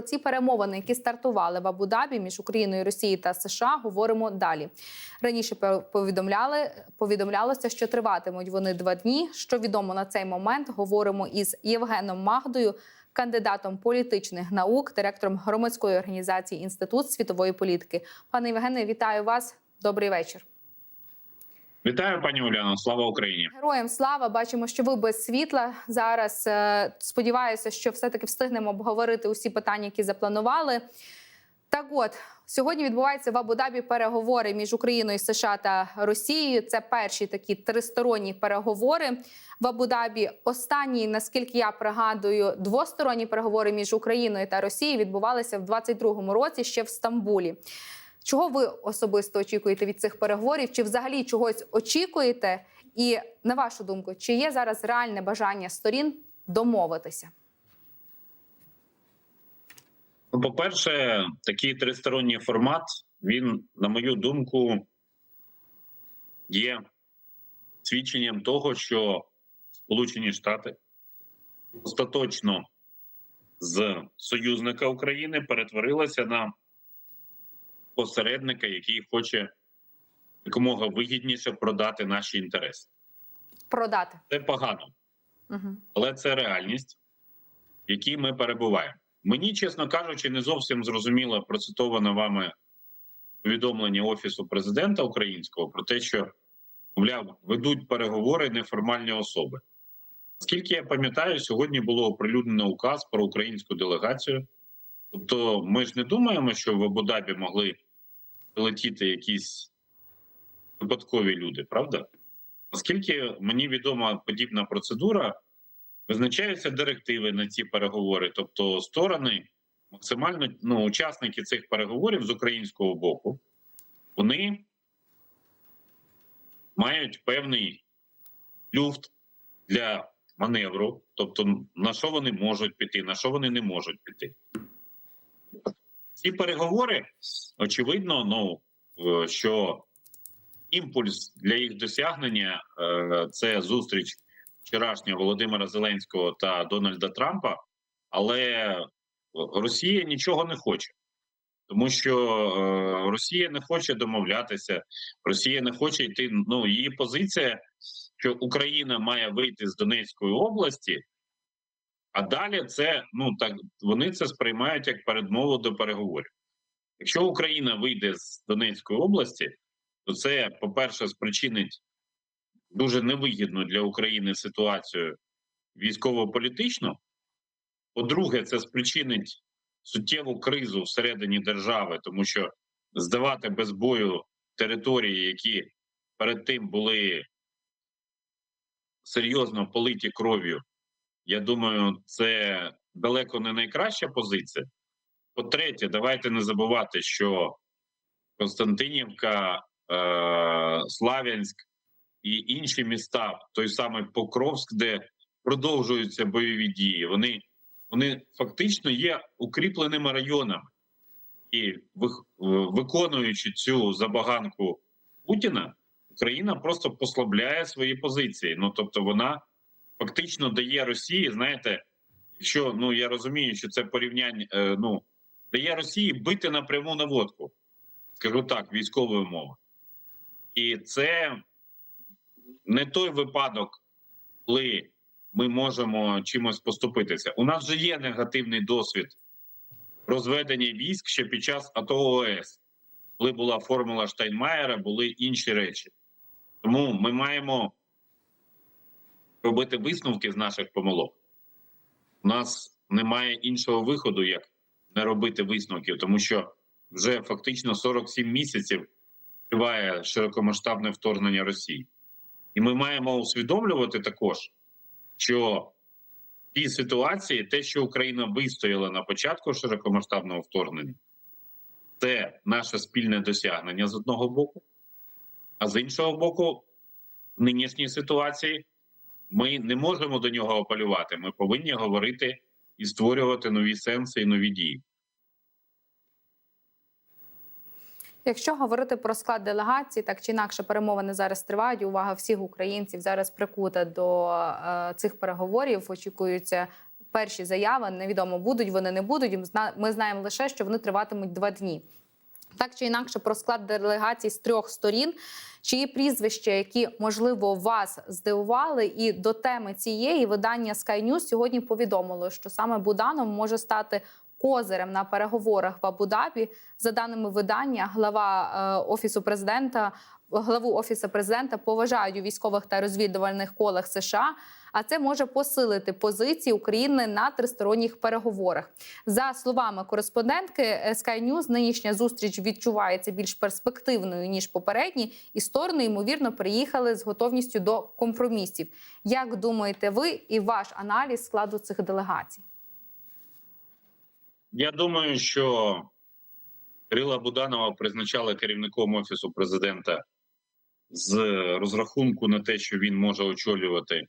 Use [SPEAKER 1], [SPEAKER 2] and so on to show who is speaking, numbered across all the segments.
[SPEAKER 1] про ці перемовини, які стартували в Абу-Дабі між Україною, Росією та США, говоримо далі. Раніше повідомляли повідомлялося, що триватимуть вони два дні. Що відомо на цей момент, говоримо із Євгеном Магдою, кандидатом політичних наук, директором громадської організації Інститут світової політики. Пане Євгене, вітаю вас. Добрий вечір.
[SPEAKER 2] Вітаю, пані Уляно. Слава Україні.
[SPEAKER 1] Героям слава бачимо, що ви без світла зараз. Е, Сподіваюся, що все-таки встигнемо обговорити усі питання, які запланували. Так, от сьогодні відбуваються в Абу-Дабі переговори між Україною, США та Росією. Це перші такі тристоронні переговори в Абу-Дабі. Останні, наскільки я пригадую, двосторонні переговори між Україною та Росією відбувалися в 22-му році ще в Стамбулі. Чого ви особисто очікуєте від цих переговорів? Чи взагалі чогось очікуєте? І на вашу думку, чи є зараз реальне бажання сторін домовитися?
[SPEAKER 2] Ну, по-перше, такий тристоронній формат, він, на мою думку, є свідченням того, що Сполучені Штати остаточно з союзника України перетворилися на посередника, який хоче якомога вигідніше продати наші інтереси.
[SPEAKER 1] Продати?
[SPEAKER 2] Це погано.
[SPEAKER 1] Угу.
[SPEAKER 2] але це реальність, в якій ми перебуваємо. Мені, чесно кажучи, не зовсім зрозуміло процитоване вами повідомлення Офісу президента українського про те, що мовляв, ведуть переговори неформальні особи. Скільки я пам'ятаю, сьогодні було оприлюднено указ про українську делегацію. Тобто, ми ж не думаємо, що в Абу-Дабі могли прилетіти якісь випадкові люди, правда? Оскільки мені відома подібна процедура, визначаються директиви на ці переговори, тобто сторони, максимально ну, учасники цих переговорів з українського боку, вони мають певний люфт для маневру, тобто на що вони можуть піти, на що вони не можуть піти. Ці переговори, очевидно, ну що імпульс для їх досягнення е, це зустріч вчорашня Володимира Зеленського та Дональда Трампа, але Росія нічого не хоче, тому що е, Росія не хоче домовлятися, Росія не хоче йти. Ну її позиція, що Україна має вийти з Донецької області. А далі це ну так вони це сприймають як передмову до переговорів. Якщо Україна вийде з Донецької області, то це, по-перше, спричинить дуже невигідну для України ситуацію військово-політичну. По-друге, це спричинить суттєву кризу всередині держави, тому що здавати без бою території, які перед тим були серйозно политі кров'ю, я думаю, це далеко не найкраща позиція. По-третє, давайте не забувати, що Константинівка, е- Слав'янськ і інші міста, той самий Покровськ, де продовжуються бойові дії, вони, вони фактично є укріпленими районами. І виконуючи цю забаганку Путіна, Україна просто послабляє свої позиції. Ну тобто, вона фактично дає Росії, знаєте, якщо ну я розумію, що це порівняння, е, ну дає Росії бити напряму наводку, скажу так, військовою мовою. І це не той випадок, коли ми можемо чимось поступитися. У нас вже є негативний досвід розведення військ ще під час АТО ОС, коли була формула Штайнмаєра, були інші речі. Тому ми маємо робити висновки з наших помилок. У нас немає іншого виходу, як не робити висновків, тому що вже фактично 47 місяців триває широкомасштабне вторгнення Росії. І ми маємо усвідомлювати також, що в ситуації те, що Україна вистояла на початку широкомасштабного вторгнення, це наше спільне досягнення з одного боку, а з іншого боку, в нинішній ситуації ми не можемо до нього апелювати. Ми повинні говорити і створювати нові сенси і нові дії.
[SPEAKER 1] Якщо говорити про склад делегації, так чи інакше перемовини зараз тривають. Увага всіх українців зараз прикута до е, цих переговорів. Очікуються перші заяви. Невідомо будуть вони не будуть. Ми знаємо лише, що вони триватимуть два дні. Так чи інакше, про склад делегацій з трьох сторін, чиї прізвища, які можливо вас здивували, і до теми цієї видання Sky News сьогодні повідомило, що саме Буданов може стати козирем на переговорах в Абу-Дабі. За даними видання, глава е, офісу президента, главу офісу президента поважають у військових та розвідувальних колах США. А це може посилити позиції України на тристоронніх переговорах. За словами кореспондентки Sky News, нинішня зустріч відчувається більш перспективною ніж попередні, і сторони ймовірно приїхали з готовністю до компромісів. Як думаєте ви і ваш аналіз складу цих делегацій?
[SPEAKER 2] Я думаю, що Кирила Буданова призначали керівником офісу президента з розрахунку на те, що він може очолювати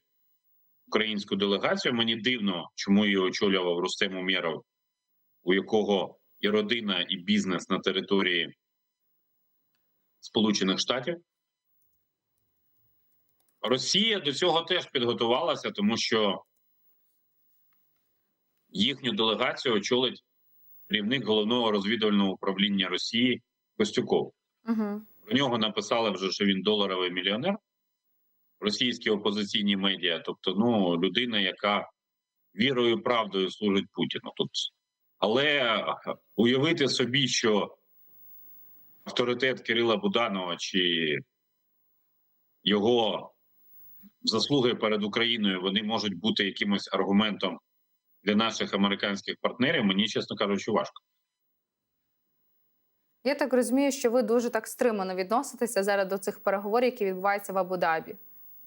[SPEAKER 2] українську делегацію. Мені дивно, чому її очолював Рустем Умєров, у якого і родина, і бізнес на території Сполучених Штатів. Росія до цього теж підготувалася, тому що їхню делегацію очолить керівник головного розвідувального управління Росії Костюков.
[SPEAKER 1] Угу.
[SPEAKER 2] Про нього написали вже, що він доларовий мільйонер. Російські опозиційні медіа, тобто, ну, людина, яка вірою і правдою служить Путіну. Тут. Але уявити собі, що авторитет Кирила Буданова чи його заслуги перед Україною вони можуть бути якимось аргументом для наших американських партнерів, мені, чесно кажучи, важко.
[SPEAKER 1] Я так розумію, що ви дуже так стримано відноситеся зараз до цих переговорів, які відбуваються в Абу-Дабі.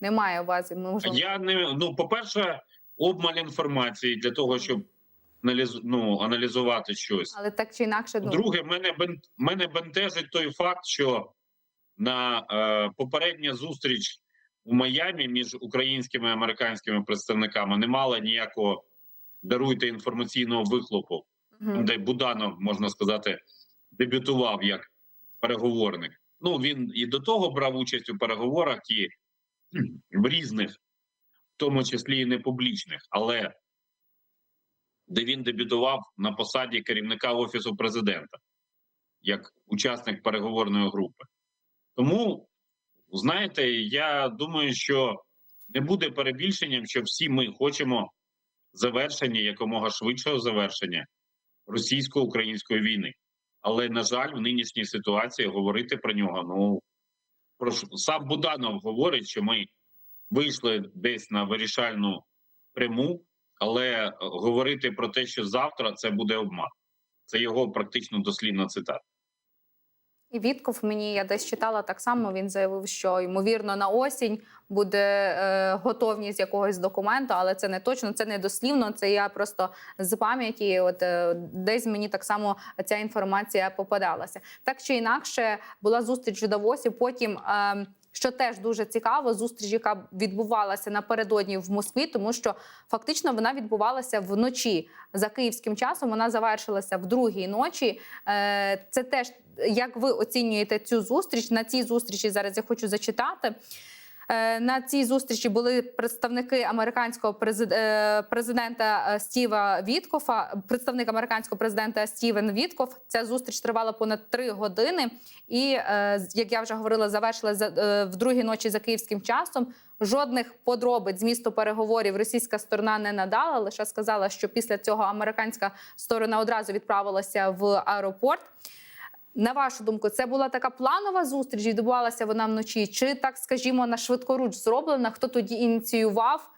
[SPEAKER 1] Немає у вас можливо.
[SPEAKER 2] Я не ну, по-перше, обмаль інформації для того, щоб ну, аналізувати щось.
[SPEAKER 1] але так чи інакше ну,
[SPEAKER 2] Друге, мене бен, мене бентежить той факт, що на е, попередня зустріч у Майамі між українськими і американськими представниками не мала ніякого даруйте інформаційного вихлопу,
[SPEAKER 1] мгм.
[SPEAKER 2] де Буданов, можна сказати, дебютував як переговорник. Ну він і до того брав участь у переговорах і в різних, в тому числі і не публічних, але де він дебютував на посаді керівника офісу президента як учасник переговорної групи. Тому, знаєте, я думаю, що не буде перебільшенням, що всі ми хочемо завершення якомога швидшого завершення російсько-української війни. Але на жаль, в нинішній ситуації говорити про нього. Ну про сам Буданов говорить, що ми вийшли десь на вирішальну пряму, але е, говорити про те, що завтра це буде обман. Це його практично дослівна цитата.
[SPEAKER 1] І Вітков мені я десь читала так само. Він заявив, що ймовірно на осінь буде е, готовність якогось документу, але це не точно, це не дослівно. Це я просто з пам'яті. От е, десь мені так само ця інформація попадалася. Так чи інакше була зустріч у Давосі. Потім. Е, що теж дуже цікаво, зустріч, яка відбувалася напередодні в Москві, тому що фактично вона відбувалася вночі за київським часом. Вона завершилася в другій ночі. Е, Це теж як ви оцінюєте цю зустріч? На цій зустрічі зараз я хочу зачитати. Е, На цій зустрічі були представники американського е, президента е, Стіва Віткофа, представник американського президента Стівен Віткоф. Ця зустріч тривала понад три години, і як я вже говорила, завершилася за- в другій ночі за київським часом. Жодних подробиць змісту переговорів російська сторона не надала. Лише сказала, що після цього американська сторона одразу відправилася в аеропорт. На вашу думку, це була така планова зустріч, відбувалася вона вночі, чи так, скажімо, на швидкоруч зроблена? Хто тоді ініціював?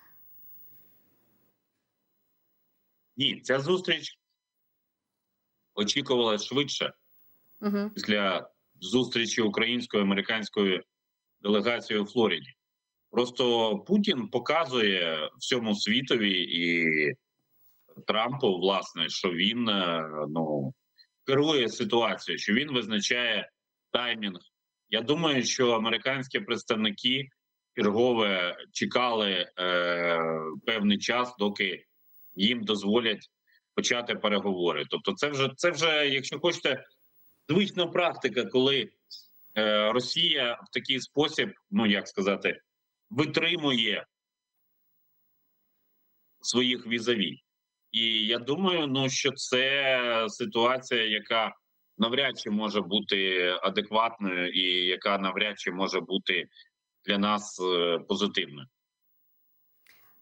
[SPEAKER 2] Ні, ця зустріч очікувалася швидше
[SPEAKER 1] Угу.
[SPEAKER 2] після зустрічі української американської делегації у Флориді. Просто Путін показує всьому світові і Трампу, власне, що він е, ну керує ситуацією, що він визначає таймінг. Я думаю, що американські представники чергове чекали е, певний час, доки їм дозволять почати переговори. Тобто, це вже це вже, якщо хочете, звична практика, коли е, Росія в такий спосіб, ну як сказати, витримує своїх візаві. І я думаю, ну що це ситуація, яка навряд чи може бути адекватною, і яка навряд чи може бути для нас е, позитивною.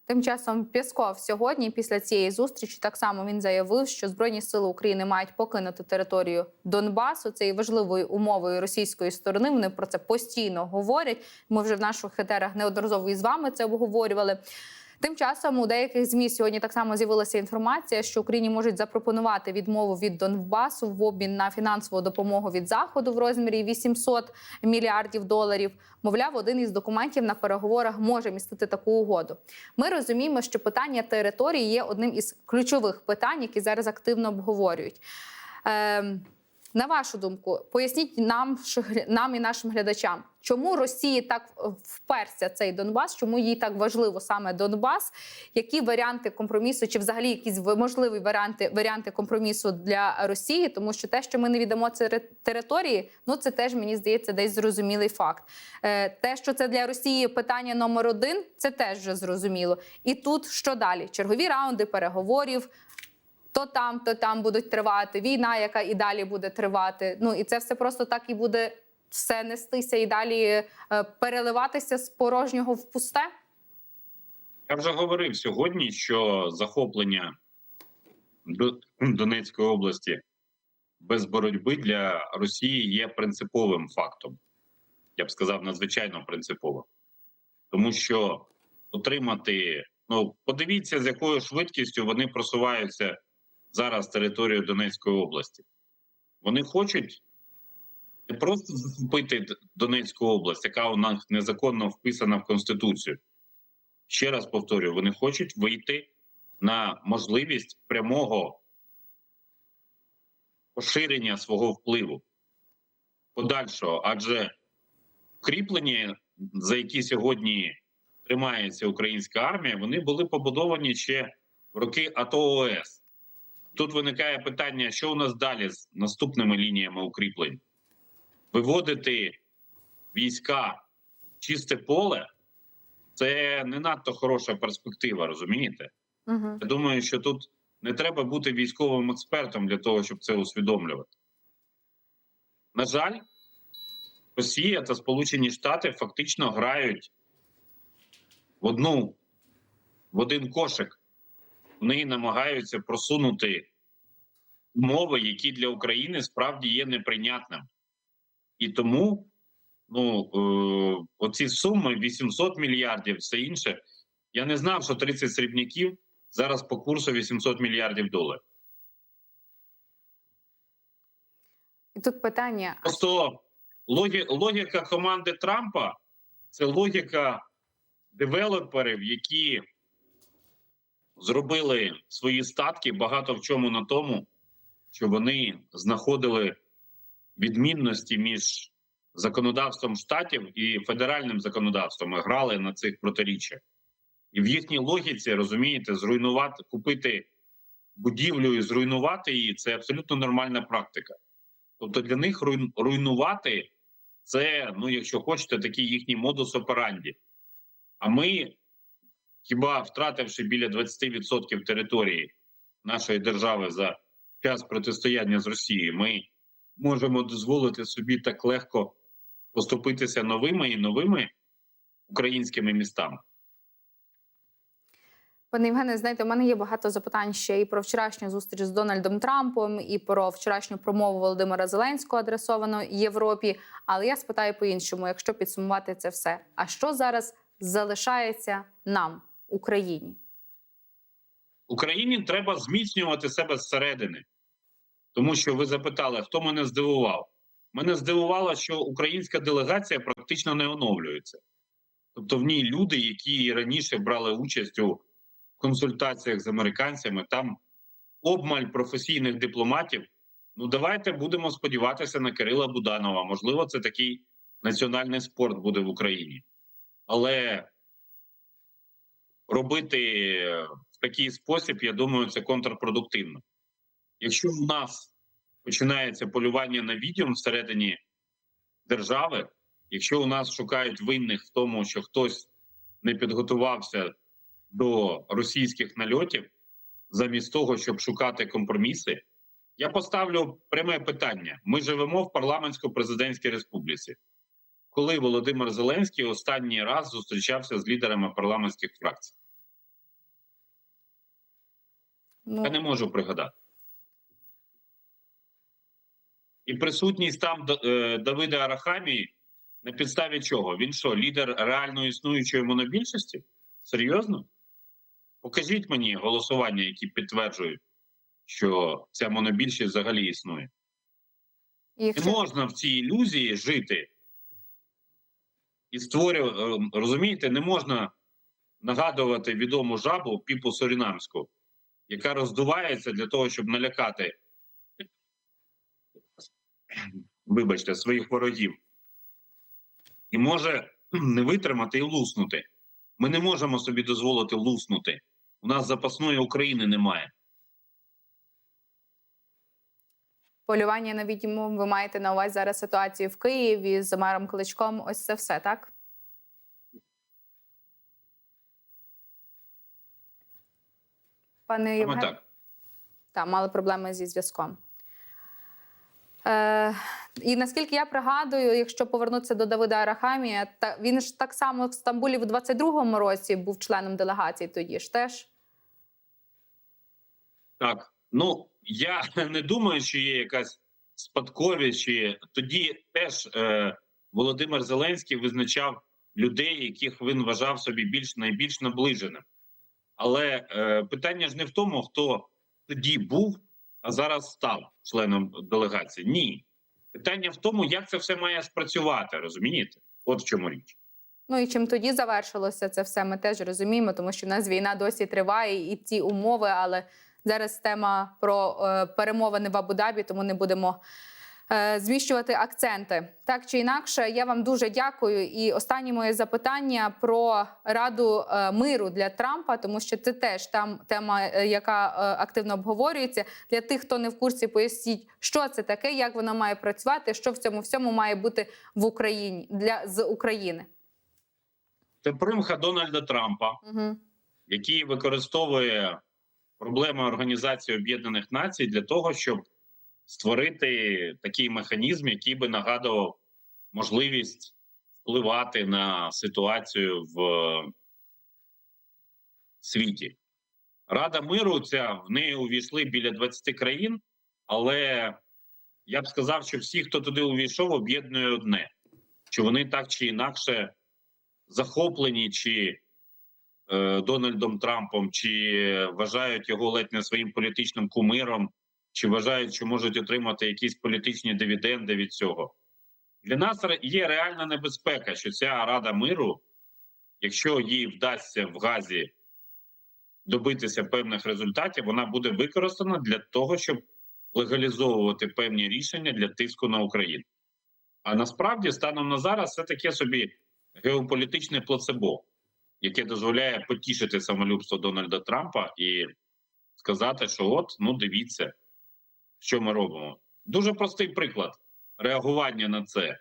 [SPEAKER 1] Тим часом Пєсков сьогодні, після цієї зустрічі, так само він заявив, що Збройні сили України мають покинути територію Донбасу. Це є важливою умовою російської сторони. Вони про це постійно говорять. Ми вже в наших етерах неодноразово із вами це обговорювали. Тим часом у деяких змі сьогодні так само з'явилася інформація, що Україні можуть запропонувати відмову від Донбасу в обмін на фінансову допомогу від заходу в розмірі 800 мільярдів доларів. Мовляв, один із документів на переговорах може містити таку угоду. Ми розуміємо, що питання території є одним із ключових питань, які зараз активно обговорюють. Ем, на вашу думку, поясніть нам, нам і нашим глядачам, чому Росії так е, вперся цей Донбас, чому їй так важливо саме Донбас? Які варіанти компромісу, чи взагалі якісь можливі варіанти варіанти компромісу для Росії? Тому що те, що ми не віддамо території, ну це теж мені здається десь зрозумілий факт. Е, Те, що це для Росії питання номер один, це теж вже зрозуміло. І тут що далі? Чергові раунди переговорів. То там, то там будуть тривати війна, яка і далі буде тривати. Ну і це все просто так і буде все нестися і далі е, переливатися з порожнього в пусте.
[SPEAKER 2] Я вже говорив сьогодні, що захоплення До- Донецької області без боротьби для Росії є принциповим фактом. Я б сказав, надзвичайно принциповим. Тому що отримати, ну подивіться, з якою швидкістю вони просуваються зараз територію Донецької області. Вони хочуть не просто захопити Донецьку область, яка у нас незаконно вписана в Конституцію. Ще раз повторюю, вони хочуть вийти на можливість прямого поширення свого впливу подальшого, адже укріплення, за які сьогодні тримається українська армія, вони були побудовані ще в роки АТО ОС. Тут виникає питання, що у нас далі з наступними лініями укріплень? Виводити війська в чисте поле це не надто хороша перспектива, розумієте?
[SPEAKER 1] Угу.
[SPEAKER 2] Я думаю, що тут не треба бути військовим експертом для того, щоб це усвідомлювати. На жаль, Росія та Сполучені Штати фактично грають в одну в один кошик. Вони намагаються просунути умови, які для України справді є неприйнятним. І тому ну, е, оці суми 800 мільярдів, все інше. Я не знав, що 30 срібняків зараз по курсу 800 мільярдів доларів.
[SPEAKER 1] І тут питання:
[SPEAKER 2] Просто логі, логіка команди Трампа це логіка девелоперів, які зробили свої статки багато в чому на тому, що вони знаходили відмінності між законодавством штатів і федеральним законодавством і грали на цих протиріччях. І в їхній логіці, розумієте, зруйнувати, купити будівлю і зруйнувати її це абсолютно нормальна практика. Тобто для них руйнувати це, ну, якщо хочете, такий їхній модус операнді. А ми, хіба втративши біля 20% території нашої держави за час протистояння з Росією, ми можемо дозволити собі так легко поступитися новими і новими українськими містами.
[SPEAKER 1] Пане Євгене, знаєте, у мене є багато запитань ще і про вчорашню зустріч з Дональдом Трампом, і про вчорашню промову Володимира Зеленського адресовану Європі. Але я спитаю по-іншому, якщо підсумувати це все. А що зараз залишається нам, Україні?
[SPEAKER 2] Україні треба зміцнювати себе зсередини, тому що ви запитали, хто мене здивував. Мене здивувало, що українська делегація практично не оновлюється. Тобто в ній люди, які раніше брали участь у консультаціях з американцями, там обмаль професійних дипломатів. Ну, давайте будемо сподіватися на Кирила Буданова. Можливо, це такий національний спорт буде в Україні. Але робити в такий спосіб, я думаю, це контрпродуктивно. Якщо в нас починається полювання на відьом всередині держави, якщо у нас шукають винних в тому, що хтось не підготувався до російських нальотів, замість того, щоб шукати компроміси. Я поставлю пряме питання: ми живемо в парламентсько-президентській республіці. Коли Володимир Зеленський останній раз зустрічався з лідерами парламентських фракцій?
[SPEAKER 1] Ну,
[SPEAKER 2] Я не можу пригадати. І присутність там е, Давида Арахамії на підставі чого? Він що, лідер реально існуючої монобільшості? Серйозно? Покажіть мені голосування, які підтверджують, що ця монобільшість взагалі існує.
[SPEAKER 1] і
[SPEAKER 2] Не
[SPEAKER 1] якщо...
[SPEAKER 2] можна в цій ілюзії жити і створювати, розумієте, не можна нагадувати відому жабу Піпу Сорінамську, яка роздувається для того, щоб налякати, вибачте, своїх ворогів. І може не витримати і луснути. Ми не можемо собі дозволити луснути. У нас запасної України немає.
[SPEAKER 1] Полювання на відьму, ви маєте на увазі зараз ситуацію в Києві з Омаром Кличком. Ось це все, так? Пане Євген?
[SPEAKER 2] так.
[SPEAKER 1] Так, мали проблеми зі зв'язком. Е, і наскільки я пригадую, якщо повернутися до Давида Арахамія, та він ж так само в Стамбулі в 22-му році був членом делегації тоді ж теж.
[SPEAKER 2] Так, ну я не думаю, що є якась спадковість. Чи тоді теж е, Володимир Зеленський визначав людей, яких він вважав собі більш найбільш наближеним. Але е, питання ж не в тому, хто тоді був, а зараз став членом делегації. Ні. Питання в тому, як це все має спрацювати, розумієте? От в чому річ.
[SPEAKER 1] Ну і чим тоді завершилося це все, ми теж розуміємо, тому що в нас війна досі триває, і ці умови, але зараз тема про е, перемовини в Абу-Дабі, тому не будемо е, зміщувати акценти. Так чи інакше, я вам дуже дякую. І останнє моє запитання про Раду е, миру для Трампа, тому що це теж там тема, яка активно обговорюється. Для тих, хто не в курсі, поясніть, що це таке, як воно має працювати, що в цьому всьому має бути в Україні для з України.
[SPEAKER 2] Це примха Дональда Трампа.
[SPEAKER 1] Угу.
[SPEAKER 2] який використовує проблеми Організації Об'єднаних Націй для того, щоб створити такий механізм, який би нагадував можливість впливати на ситуацію в світі. Рада миру ця в неї увійшли біля 20 країн, але я б сказав, що всі, хто туди увійшов, об'єднує одне: що вони так чи інакше захоплені чи Дональдом Трампом, чи вважають його ледь не своїм політичним кумиром, чи вважають, що можуть отримати якісь політичні дивіденди від цього. Для нас є реальна небезпека, що ця Рада миру, якщо їй вдасться в Газі добитися певних результатів, вона буде використана для того, щоб легалізовувати певні рішення для тиску на Україну. А насправді, станом на зараз, це таке собі геополітичне плацебо, яке дозволяє потішити самолюбство Дональда Трампа і сказати, що от, ну дивіться, що ми робимо. Дуже простий приклад реагування на це.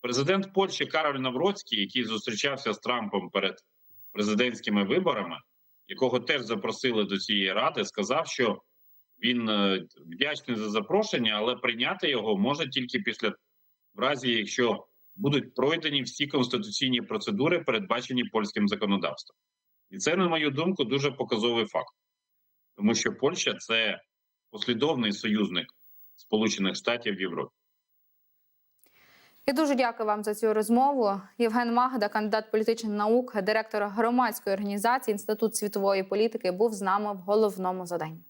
[SPEAKER 2] Президент Польщі Кароль Навроцький, який зустрічався з Трампом перед президентськими виборами, якого теж запросили до цієї ради, сказав, що він е, вдячний за запрошення, але прийняти його може тільки після в разі, якщо будуть пройдені всі конституційні процедури, передбачені польським законодавством. І це, на мою думку, дуже показовий факт, тому що Польща це послідовний союзник Сполучених Штатів в Європі.
[SPEAKER 1] Я дуже дякую вам за цю розмову. Євген Магда, кандидат політичних наук, директор громадської організації Інститут світової політики, був з нами в головному заданні.